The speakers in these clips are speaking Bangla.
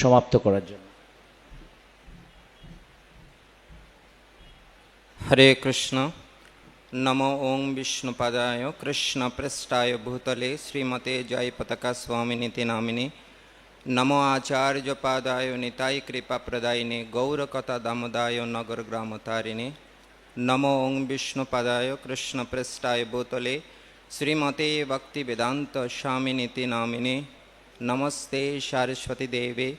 সমাপ্ত করার জন্য। হরে কৃষ্ণ। নমো ওং বিষ্ণুপদায় কৃষ্ণপৃষ্ঠায় ভূতলে শ্রীমতে জয় পতাকা স্বামিনীতি নামিনে। নমো আচার্যপাদায় নিতাই কৃপাপ্রদায়িনে গৌরকথা দামোদায় নগর গ্রামতারিণে নমো ওং বিষ্ণুপদায় কৃষ্ণপৃষ্ঠায় ভূতলে শ্রীমতে ভক্তি বেদান্ত স্বামিনীতি নামিনে। নমস্তে সারস্বতী দেবে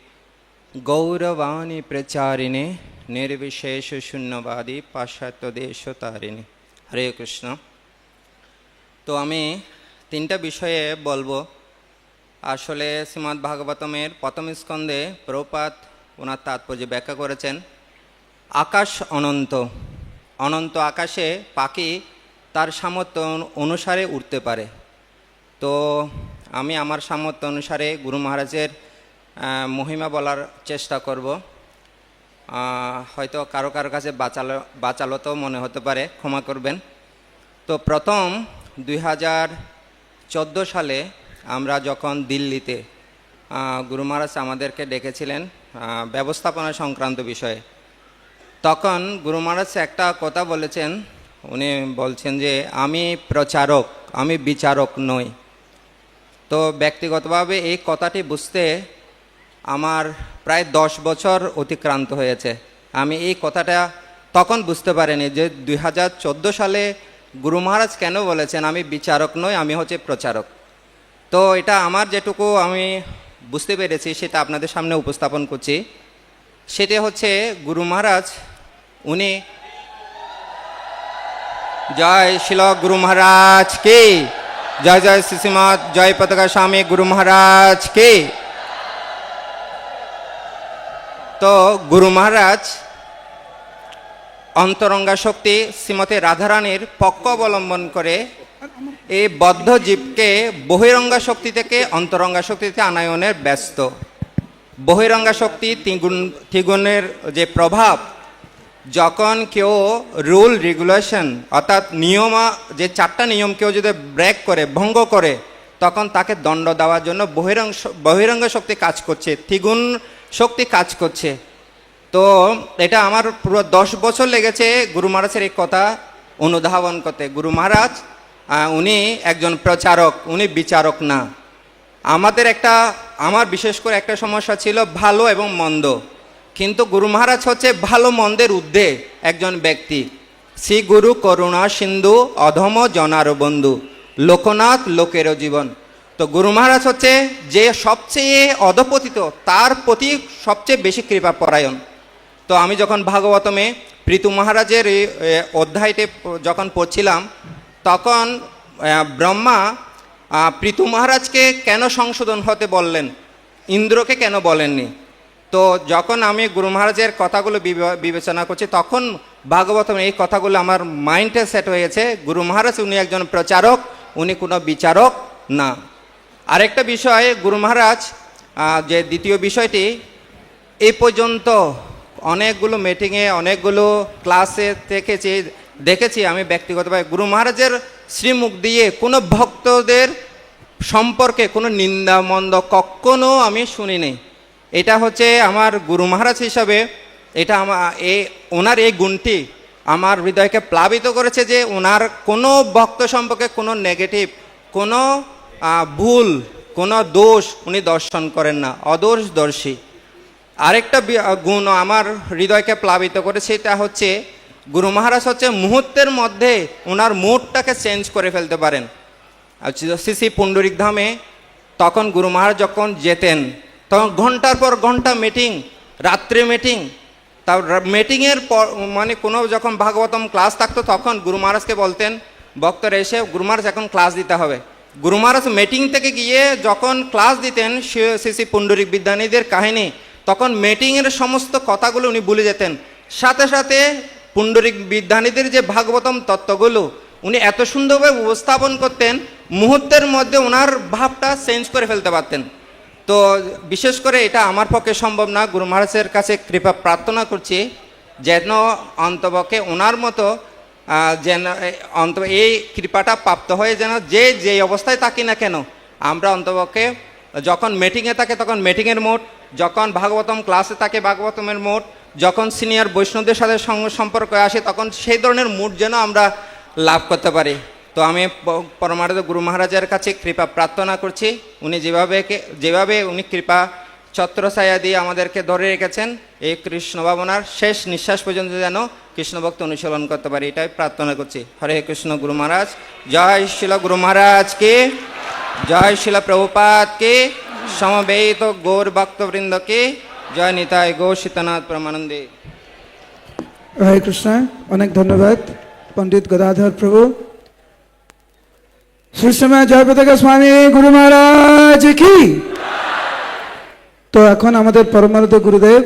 গৌরবাণী প্রচারিণে নির্বিশেষ শূন্যবাদী পাশ্চাত্য দেশ তারিণী হরে কৃষ্ণ তো আমি তিনটা বিষয়ে বলব আসলে শ্রীমদ্ ভাগবতমের প্রথম স্কন্ধে প্রপাত ওনার তাৎপর্য ব্যাখ্যা করেছেন আকাশ অনন্ত অনন্ত আকাশে পাখি তার সামর্থ্য অনু- অনুসারে উঠতে পারে। তো আমি আমার সামর্থ্য অনুসারে গুরু মহারাজের মহিমা বলার চেষ্টা করব। হয়তো কারও কারও কাছে বাঁচালো বাঁচালো তো মনে হতে পারে, ক্ষমা করবেন। তো প্রথম দুই হাজার চোদ্দ সালে আমরা যখন দিল্লিতে গুরু মহারাজ আমাদেরকে ডেকেছিলেন ব্যবস্থাপনা সংক্রান্ত বিষয়ে, তখন গুরু মহারাজ একটা কথা বলেছেন। উনি বলছেন যে, আমি প্রচারক, আমি বিচারক নই। তো ব্যক্তিগতভাবে এই কথাটি বুঝতে আমার প্রায় দশ বছর অতিক্রান্ত হয়েছে। আমি এই কথাটা তখন বুঝতে পারিনি যে দু হাজার চোদ্দ সালে গুরু মহারাজ কেন বলেছেন, আমি বিচারক নই, আমি হচ্ছে প্রচারক। তো এটা আমার যেটুকু আমি বুঝতে পেরেছি, সেটা আপনাদের সামনে উপস্থাপন করছি। সেটা হচ্ছে গুরু মহারাজ, উনি জয় শিল গুরু মহারাজ কে? জয় জয় শ্রীমৎ জয় পতাকা স্বামী গুরু মহারাজ কে? তো গুরু মহারাজ, অন্তরঙ্গা শক্তি শ্রীমতী রাধারানীর পক্ষ অবলম্বন করে এই বদ্ধ জীবকে বহিরঙ্গা শক্তি থেকে অন্তরঙ্গা শক্তিতে আনায়নের ব্যস্ত। বহিরঙ্গা শক্তি ত্রিগুণ ত্রিগুণের যে প্রভাব যখন কেউ রুল, রেগুলেশন, অর্থাৎ নিয়মা, যে চারটা নিয়ম কেউ যদি ব্রেক করে, ভঙ্গ করে, তখন তাকে দণ্ড দেওয়ার জন্য বহিরঙ্গ বহিরঙ্গ শক্তি কাজ করছে ত্রিগুণ শক্তি কাজ করছে। তো এটা আমার পুরো দশ বছর লেগেছে গুরু মহারাজের এই কথা অনুধাবন করতে। গুরু মহারাজ উনি একজন প্রচারক, উনি বিচারক না। আমাদের একটা, আমার বিশেষ করে একটা সমস্যা ছিল ভালো এবং মন্দ। কিন্তু গুরু মহারাজ হচ্ছে ভালো মন্দের ঊর্ধ্বে একজন ব্যক্তি। শ্রী গুরু করুণা সিন্ধু অধম জনার বন্ধু, লোকনাথ লোকেরও জীবন। তো গুরু মহারাজ হচ্ছে যে সবচেয়ে অধপতিত, তার প্রতি সবচেয়ে বেশি কৃপা পরায়ণ। তো আমি যখন ভাগবতমে প্রীতু মহারাজের অধ্যায়টি যখন পড়ছিলাম, তখন ব্রহ্মা প্রীতু মহারাজকে কেন সংশোধন হতে বললেন? ইন্দ্রকে কেন বলেননি? তো যখন আমি গুরু মহারাজের কথাগুলো বিবেচনা করছি, তখন ভাগবতম এই কথাগুলো আমার মাইন্ডে সেট হয়েছে। গুরু মহারাজ, উনি একজন প্রচারক, উনি কোনো বিচারক না। আরেকটা বিষয়, গুরু মহারাজ যে দ্বিতীয় বিষয়টি এই পর্যন্ত অনেকগুলো মিটিংয়ে অনেকগুলো ক্লাসে দেখেছি দেখেছি আমি ব্যক্তিগতভাবে। গুরু মহারাজের শ্রীমুখ দিয়ে কোনো ভক্তদের সম্পর্কে কোনো নিন্দা, মন্দ কখনো আমি শুনিনি। এটা হচ্ছে আমার গুরু মহারাজ হিসাবে, এটা আমার এই ওনার এই গুণটি আমার হৃদয়কে প্লাবিত করেছে যে ওনার কোনো ভক্ত সম্পর্কে কোনো নেগেটিভ কোনো ভুল, কোনো দোষ উনি দর্শন করেন না, অদোষদর্শী। আরেকটা গুণ আমার হৃদয়কে প্লাবিত করে সেটা হচ্ছে গুরু মহারাজ হচ্ছে মুহূর্তের মধ্যে ওনার মুডটাকে চেঞ্জ করে ফেলতে পারেন। শ্রী শ্রী পুণ্ডরিক ধামে তখন গুরু মহারাজ যখন যেতেন তখন ঘণ্টার পর ঘণ্টা মিটিং রাত্রে মিটিং তার মিটিংয়ের পর মানে কোনো যখন ভাগবতম ক্লাস থাকতো তখন গুরু মহারাজকে বলতেন, ভক্তরা এসে গুরু মহারাজ এখন ক্লাস দিতে হবে। গুরু মহারাজ মিটিং থেকে গিয়ে যখন ক্লাস দিতেন শ্রী পুণ্ডরিক বিদ্যানীদের কাহিনী, তখন মিটিংয়ের সমস্ত কথাগুলো উনি ভুলে যেতেন। সাথে সাথে পুণ্ডরিক বিদ্যানীদের যে ভাগবতম তত্ত্বগুলো, উনি এত সুন্দরভাবে উপস্থাপন করতেন, মুহূর্তের মধ্যে ওনার ভাবটা চেঞ্জ করে ফেলতে পারতেন। তো বিশেষ করে এটা আমার পক্ষে সম্ভব না। গুরু মহারাজের কাছে কৃপা প্রার্থনা করছি, যেন অন্তপক্ষে ওনার মতো যেন অন্ত, এই কৃপাটা প্রাপ্ত হয়ে যেন যে যে অবস্থায় থাকি না কেন, আমরা অন্তপক্ষে যখন মিটিংয়ে থাকে তখন মিটিংয়ের মোট যখন ভাগবতম ক্লাসে থাকে ভাগবতমের মুড যখন সিনিয়র বৈষ্ণবদের সাথে সম্পর্ক আসে, তখন সেই ধরনের মুড যেন আমরা লাভ করতে পারি। তো আমি পরমার্থ গুরু মহারাজের কাছে কৃপা প্রার্থনা করছি। উনি যেভাবে যেভাবে উনি কৃপা ছত্রছায়া দিয়ে আমাদেরকে ধরে রেখেছেন, এই কৃষ্ণ ভাবনার শেষ নিঃশ্বাস পর্যন্ত যেন কৃষ্ণ ভক্ত অনুশীলন করতে পারি, এটাই প্রার্থনা করছি। হরে কৃষ্ণ গুরু মহারাজ, জয় শিল গুরু মহারাজ কে? জয় শিল প্রভুপাত কে? সমবেত গৌর ভক্তবৃন্দ কে? জয় নিতাই গৌ সীতানাথ প্রমানন্দে। হরে কৃষ্ণ, অনেক ধন্যবাদ, পণ্ডিত গদাধর প্রভু। সুষমা জয়পতাকা স্বামী গুরু মহারাজ কি? তো এখন আমাদের পরমানন্দ গুরুদেব